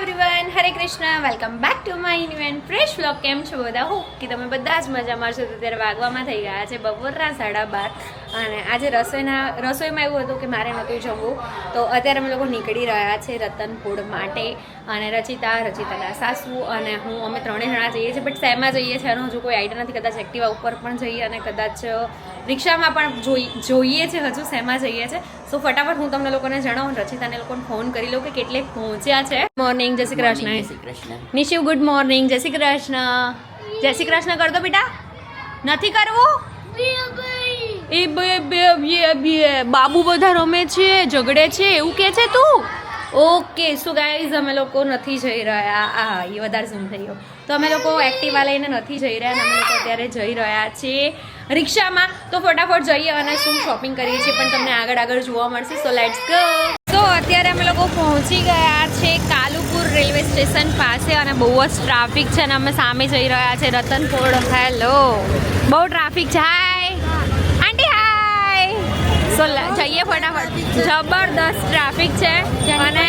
Everyone Hare Krishna welcome back to my event fresh vlog કેમ છો બધા? હું કે તમે બધા જ મજામાં છો. તો ત્યારે વાગવામાં થઈ ગયા છે બપોરના સાડા બાર. અને આજે રસોઈના, રસોઈમાં એવું હતું કે મારે નહોતું જમવું. તો અત્યારે અમે લોકો નીકળી રહ્યા છે રતનપુર માટે. અને રચિતા, રચિતાના સાસુ અને હું, અમે ત્રણેય જણા જઈએ છીએ. બટ શેમાં જઈએ છીએ એનો હજુ કોઈ આઈડિયા નથી. કદાચ એક્ટિવા ઉપર પણ જઈએ અને કદાચ રિક્ષામાં પણ જોઈ, જોઈએ છે હજુ શેમાં જઈએ છે સો ફટાફટ હું તમને લોકોને જણાવું રચિતાને લોકોને ફોન કરી લઉં કે કેટલે પહોંચ્યા છે. મોર્નિંગ જય શ્રી કૃષ્ણ જય શ્રી કૃષ્ણ નિશિવ ગુડ મોર્નિંગ જય શ્રી કૃષ્ણ જય શ્રી કૃષ્ણ કર દો બેટા નથી કરવું એ બે બે બે બે. બાબુ બધા રમે છે ઝઘડે છે એવું કે છે તું? ઓકે સો ગાઈઝ અમે લોકો નથી જઈ રહ્યા. આ એ વધારે ઝૂમ થઈ ગયો. તો અમે લોકો એક્ટિવા લઈને નથી જઈ રહ્યા અમે લોકો અત્યારે જઈ રહ્યા છીએ રિક્ષામાં. તો ફટાફટ જઈએ અને શું શોપિંગ કરીએ છીએ પણ તમને આગળ આગળ જોવા મળશે. સો લેટ્સ ગો તો અત્યારે અમે લોકો પહોંચી ગયા છે કાલુપુર રેલવે સ્ટેશન પાસે અને બહુ જ ટ્રાફિક છે અને અમે સામે જઈ રહ્યા છે. રતનપોળ હેલો. બહુ ટ્રાફિક છે. હાય આંટી હાય સો જઈએ ફટાફટ. જબરદસ્ત ટ્રાફિક છે. અને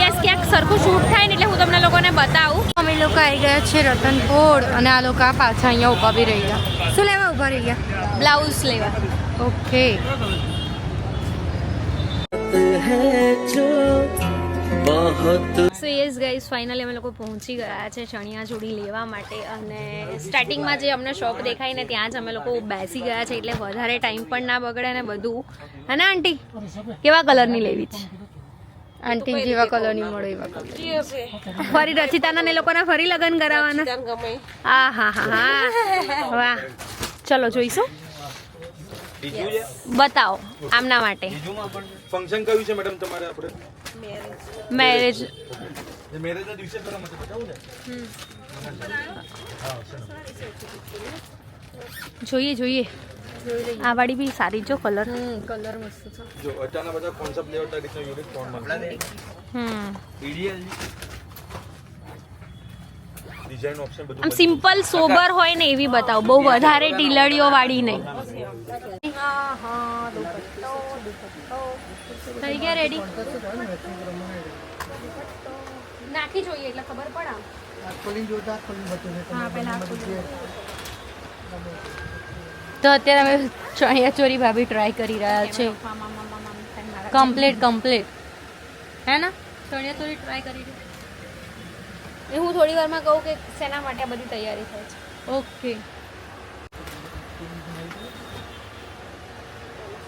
યસ ક્યાંક સરખું શૂટ થાય ને એટલે હું તમને લોકોને બતાવું. અમે લોકો આવી ગયા છે રતનપોળ અને આ લોકો આ પાછા અહીંયા ઊભા બી રહી ગયા. શું લેવા ઊભા રહી ગયા? બ્લાઉઝ લેવા. Okay. So yes guys finally અમે લોકો પહોંચી ગયા છે ચણિયા ચોળી લેવા માટે અને સ્ટાર્ટિંગમાં જે અમને શોપ દેખાય ને ત્યાં જ અમે લોકો બેસી ગયા છે એટલે વધારે ટાઈમ પણ ના બગડે ને બધું. હે ને આંટી? કેવા કલરની લેવી છે? આંટી જેવા કલરની મળે એવા કલર ફરી રચિતાના ને લોકોના ફરી લગ્ન કરાવવાના? હા હા હા હા. વાહ. ચલો જોઈશું? બતાવો આમના માટે. ફંક્શન કયું છે મેડમ તમારે આપણે? મેરેજ મેરેજ ના દિવસે કરો માટે બતાવું ને? જોઈએ જોઈએ. આ વાળી બી સારી જો કલર કલર મસ્ત છે. જો અચાનક બધા કોન્સેપ્ટ લેવા તા રીતના યુનિક ફોન મળે હમ. ઈડીએલ ડિઝાઇન ઓપ્શન બધું આમ સિમ્પલ સોબર હોય ને એવી બતાવો. બહુ વધારે ટીલડીઓ વાળી નહીં. થઈ ગયા રેડી નાખી જોઈએ એટલે ખબર પડે આમ. તો અત્યારે અમે ચણિયા ચોરી ભાભી ટ્રાય કરી રહ્યા છે. કમ્પ્લીટ કમ્પ્લીટ હે ને? ચણિયા ચોરી ટ્રાય કરી એ હું થોડી વારમાં કહું કે શેના માટે આ બધી તૈયારી થાય છે. ઓકે.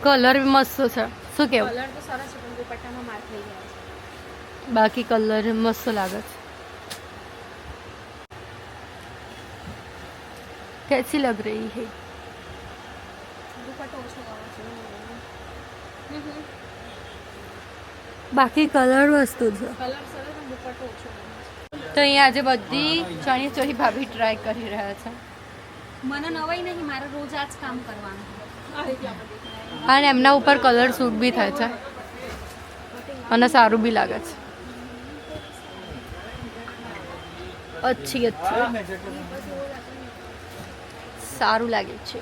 કલર બી મસ્ત છે. શું કેવું? કલર તો સરસ છે પણ દુપટ્ટામાં માર થઈ ગયા બાકી કલર મસ્ત લાગે છે. કેસી લગ રહી હે? બાકી કલર વસ્તુ છે. તો અહીંયા આજે બધી ચણી ચોરી ભાભી ટ્રાય કરી રહ્યા છે. મને નવાઈ નહીં મારે રોજ આ જ કામ કરવાનું અને એમના ઉપર કલર સૂટ બી થાય છે અને સારું બી લાગે છે અચ્છી અચ્છી સારું લાગે છે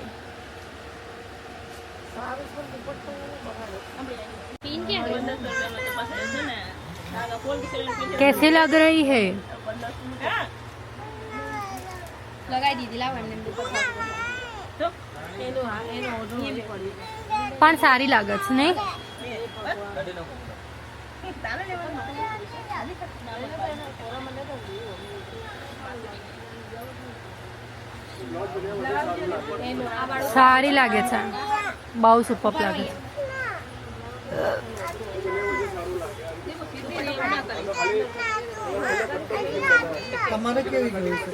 પિન ક્યાં ગઈ? कैसे लग रही है લગાઈ દીધી લાવ એમને દુપટ્ટો પણ સારી લાગે છે, નહીં? સારી લાગે છે. બહુ સુપર લાગે છે. તમારે કેવી ગયું છે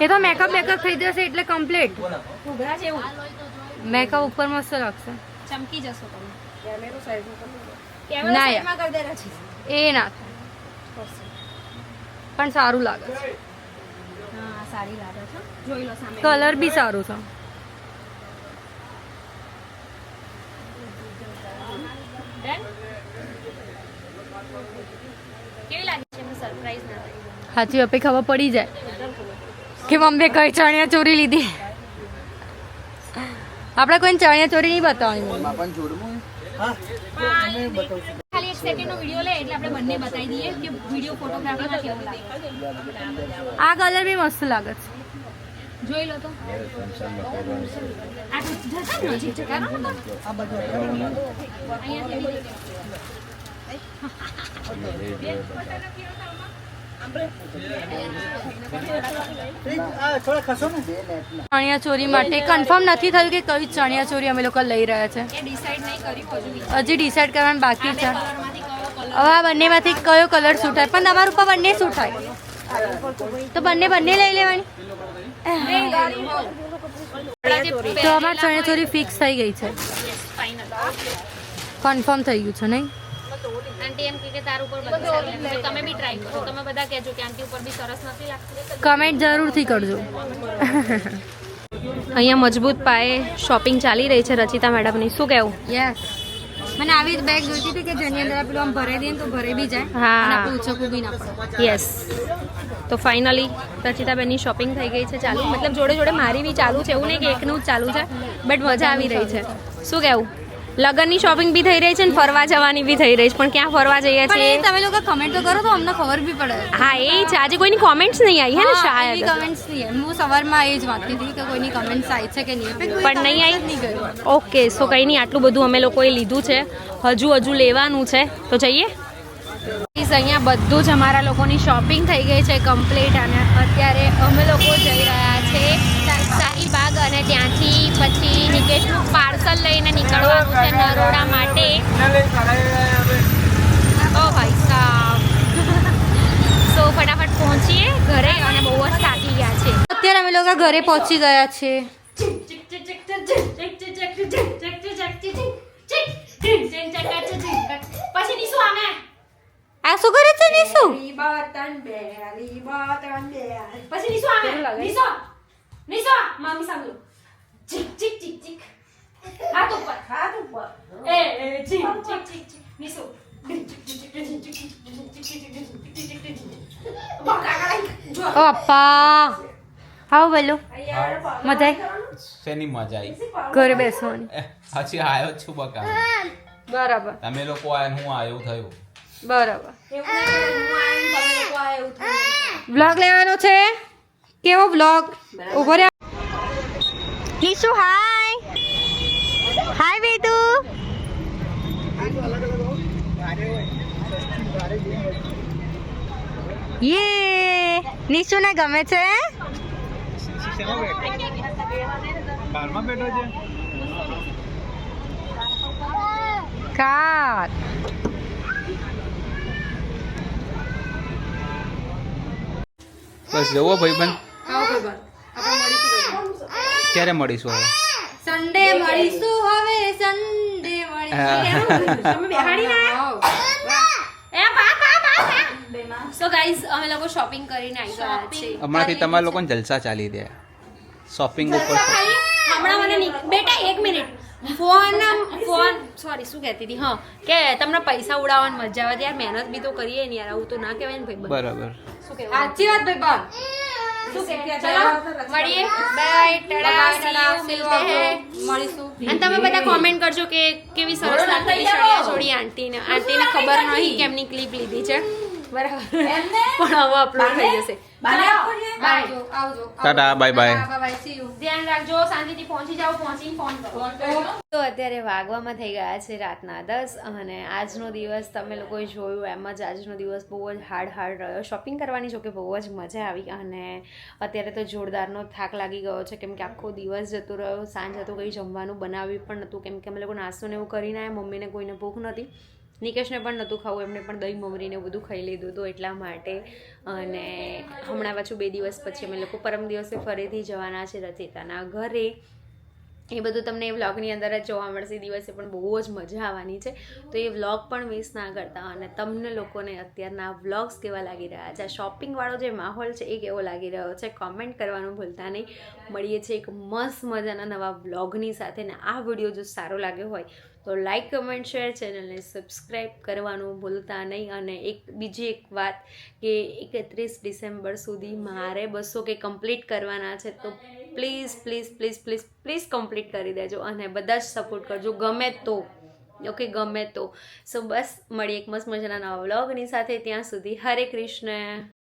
એ તો મેકઅપ મેકઅપ થઈ જશે એટલે કમ્પ્લીટ જેવું મેકઅપ ઉપર મસ્ત લાગશે. ચમકી જશો તમે. ના કેમેરા. સાઈડમાં કરી એ ના પણ સારું લાગે છે. હા સારી લાગે છે. જોઈ લો સામે. કલર બી સારું છે Done? કેવી લાગી છે એમને સરપ્રાઈઝ ના થઈ સાચી ખબર પડી જાય કે મમ્મીએ કઈ ચણિયા ચોરી લીધી. આપણે કોઈને ચણિયા ચોરી નહીં બતાવવાની. આ કલર બી મસ્ત લાગે છે. જોઈ લો તો. આ ચણિયા ચોરી માટે કન્ફર્મ નથી થયું કે કઈ ચણિયા ચોરી અમે લોકો લઈ રહ્યા છે. હજુ ડિસાઈડ કરવાનું બાકી છે. હવે આ બંનેમાંથી કયો કલર સૂટ થાય પણ તમારું ઉપર બંને સૂટ થાય તો બંને બંને લઈ લેવાની? તો અમારી ચણિયા ચોરી ફિક્સ થઈ ગઈ છે. કન્ફર્મ થઈ ગયું છે નહીં? આંટી એમ કે તાર ઉપર બધું સારું લાગે. તો તમે બી ટ્રાય કરો. તમે બધા કહેજો કે આંટી ઉપર બી સરસ નથી લાગતું. કમેન્ટ જરૂરથી કરજો. અહીંયા મજબૂત પાયે શોપિંગ ચાલી રહી છે રચિતા મેડમની. શું કહેવું? યસ મને આવી જ બેગ જોઈતી હતી કે જેની અંદર પેલું આમ ભરાઈ દઈએ ને તો ભરાઈ બી જાય. હા. અને બી ના પડે. યસ તો ફાઇનલી રચિતાબેનની શોપિંગ થઈ ગઈ છે ચાલુ. મતલબ જોડે જોડે મારી બી ચાલુ છે. એવું નહીં કે એકનું જ ચાલુ છે બટ મજા આવી રહી છે. શું કહેવું? લગ્નની શોપિંગ બી થઈ રહી છે ને ફરવા જવાની બી થઈ રહી છે. પણ ક્યાં ફરવા જઈએ છીએ? તમે લોકો કમેન્ટ તો કરો તો અમને ખબર બી પડે. હા એ જ. આજે કોઈની કોમેન્ટ્સ નહીં આવી હે ને શાયદ? કમેન્ટ્સ નહીં હું સવારમાં એ જ વાંચતી હતી કે કોઈની કમેન્ટ્સ આવી છે કે નહીં. પણ નહીં આવી? ઓકે સો કંઈ નહીં. આટલું બધું અમે લોકોએ લીધું છે. હજુ હજુ લેવાનું છે. તો જઈએ? અહીંયા બધું જ અમારા લોકોની શોપિંગ થઈ ગઈ છે કમ્પ્લીટ અને અત્યારે અમે લોકો જઈ રહ્યા છે. શાહીબાગ અને ત્યાંથી પછી નિકેશનું પાર્સલ લઈને નીકળવાનું છે નરોડા માટે. ઓ ભાઈ સાહેબ સો ફટાફટ પહોંચીએ ઘરે અને બહુ જ થાકી ગયા છે. અત્યારે અમે લોકો ઘરે પહોંચી ગયા છે. પછી નીસુ આમે આ શું કરે છે નીસુ પછી નીસુ આમે નીસુ નીસુ મામી સાંભળો ચીક ચીક ચીક ચીક હાથ ઉપર હાથ ઉપર એ એ ચીક ચીક ચીક ચીક નીસુ જો ઓ બોલો મજા આવી શેની મજા આવી? ઘરે બેસવાની પછી આવ્યો જ છું બકા. બરાબર. તમે લોકો આયા હું આવ્યું થયું. બરાબર. વ્લોગ લેવાનો છે? કેવો બ્લોગ ઊભો રે નિશુ હાય હાય વેદુ. યે નિશુ ને ગમે છે? કાર બસ જવો ક્યારે મળીશું હવે? સન્ડે મળીશું હવે સન્ડે સો ગાઈઝ અમે લોકો શોપિંગ કરીને આવી ગયા છે હમણાંથી તમારા લોકોને જલસા ચાલી દે શોપિંગ ઉપર. હમણાં મને બેટા એક મિનિટ. ફોન ફોન સોરી શું કહેતી હતી? હા કે તમને પૈસા ઉડાવવાની મજા આવે. યાર મહેનત બી તો કરીએ ને યાર આવું તો ના કહેવાય ને ભાઈ. બરાબર. શું કહેવું સાચી વાત ભાઈ મળીએ. બાય ટાટા see મિલતે હૈ મળીશું. અને તમે બધા કોમેન્ટ કરજો કે કેવી સરસ લાગતી ચણિયા ચોળી આંટીને. આંટીને ખબર નહીં કેમની ક્લિપ લીધી છે. બરાબર. પણ હવે અપલોડ થઈ જશે. આવજો આવજો tata bye bye bye see you ધ્યાન રાખજો શાંતિથી પહોંચી જાઓ પહોંચીને ફોન કરો. તો અત્યારે વાગવામાં થઈ ગયા છે રાતના દસ અને આજનો દિવસ તમે લોકોએ જોયું એમ જ આજનો દિવસ બહુ જ હાર્ડ હાર્ડ રહ્યો. શોપિંગ કરવાની જો કે બહુ જ મજા આવી અને અત્યારે તો જોરદારનો થાક લાગી ગયો છે. કેમ કે આખો દિવસ જતો રહ્યો સાંજ હતું કંઈ જમવાનું બનાવ્યું પણ નહોતું. કેમ કે અમે લોકો નાસ્તો ને એવું કરીને આવ્યા મમ્મીને કોઈને ભૂખ નહોતી. નિકેશને પણ નહોતું ખાવું, એમણે પણ દહીં મમરીને બધું ખાઈ લીધું હતું એટલા માટે. અને હમણાં પાછું બે દિવસ પછી અમે લોકો પરમ દિવસે ફરીથી જવાના છે રચિતાના ઘરે. એ બધું તમને એ વ્લોગની અંદર જ જોવા મળશે. દિવસે પણ બહુ જ મજા આવવાની છે. તો એ વ્લોગ પણ મિસ ના કરતા અને તમને લોકોને અત્યારના વ્લોગ્સ કેવા લાગી રહ્યા છે? શોપિંગવાળો જે માહોલ છે એ કેવો લાગી રહ્યો છે? કોમેન્ટ કરવાનું ભૂલતા નહીં. મળીએ છીએ એક મસ્ત મજાના નવા વ્લોગની સાથે ને આ વીડિયો જો સારો લાગ્યો હોય તો લાઈક કમેન્ટ શેર ચેનલને સબસ્ક્રાઈબ કરવાનું ભૂલતા નહીં. અને એક બીજી એક વાત કે એકત્રીસ ડિસેમ્બર સુધી મારે બસો કે કમ્પ્લીટ કરવાના છે તો please please please please please complete કરી દેજો અને બધા જ સપોર્ટ કરજો, ગમે તો. ઓકે ગમે તો. સો બસ મળી એક મસ્ત મજાના નવા વ્લોગની સાથે. ત્યાં સુધી હરે કૃષ્ણ.